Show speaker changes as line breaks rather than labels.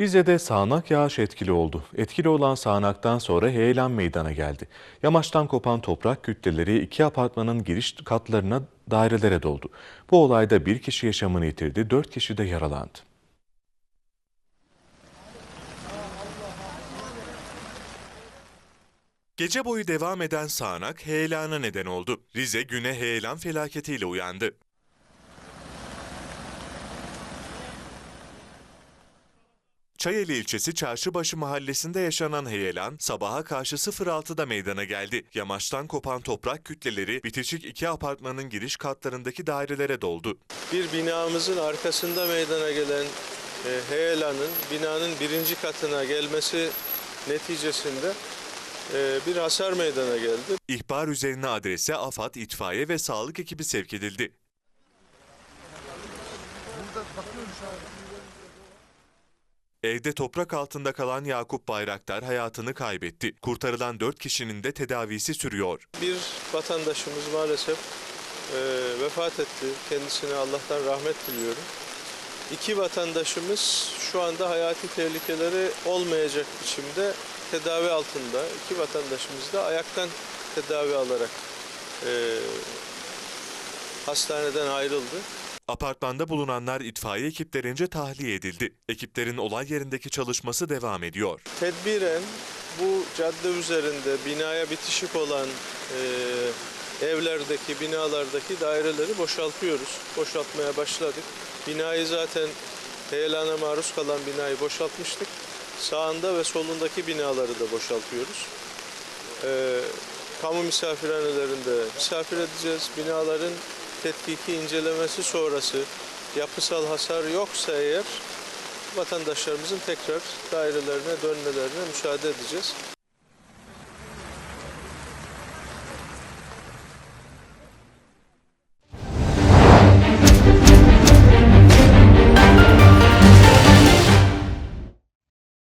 Rize'de sağanak yağış etkili oldu. Etkili olan sağanaktan sonra heyelan meydana geldi. Yamaçtan kopan toprak kütleleri iki apartmanın giriş katlarına dairelere doldu. Bu olayda bir kişi yaşamını yitirdi, dört kişi de yaralandı.
Gece boyu devam eden sağanak heyelana neden oldu. Rize güne heyelan felaketiyle uyandı. Çayeli ilçesi Çarşıbaşı mahallesinde yaşanan heyelan sabaha karşı 06'da meydana geldi. Yamaçtan kopan toprak kütleleri bitişik iki apartmanın giriş katlarındaki dairelere doldu.
Bir binamızın arkasında meydana gelen e, heyelanın binanın birinci katına gelmesi neticesinde e, bir hasar meydana geldi.
İhbar üzerine adrese AFAD, itfaiye ve sağlık ekibi sevk edildi. Evde toprak altında kalan Yakup Bayraktar hayatını kaybetti. Kurtarılan 4 kişinin de tedavisi sürüyor.
Bir vatandaşımız maalesef e, vefat etti. Kendisine Allah'tan rahmet diliyorum. İki vatandaşımız şu anda hayati tehlikeleri olmayacak biçimde tedavi altında. İki vatandaşımız da ayaktan tedavi alarak e, hastaneden ayrıldı.
Apartmanda bulunanlar itfaiye ekiplerince tahliye edildi. Ekiplerin olay yerindeki çalışması devam ediyor.
Tedbiren bu cadde üzerinde binaya bitişik olan e, evlerdeki, binalardaki daireleri boşaltıyoruz. Boşaltmaya başladık. Binayı zaten heyelana maruz kalan binayı boşaltmıştık. Sağında ve solundaki binaları da boşaltıyoruz. E, kamu misafirhanelerinde misafir edeceğiz. Binaların tetkiki incelemesi sonrası yapısal hasar yoksa eğer vatandaşlarımızın tekrar dairelerine dönmelerine müsaade edeceğiz.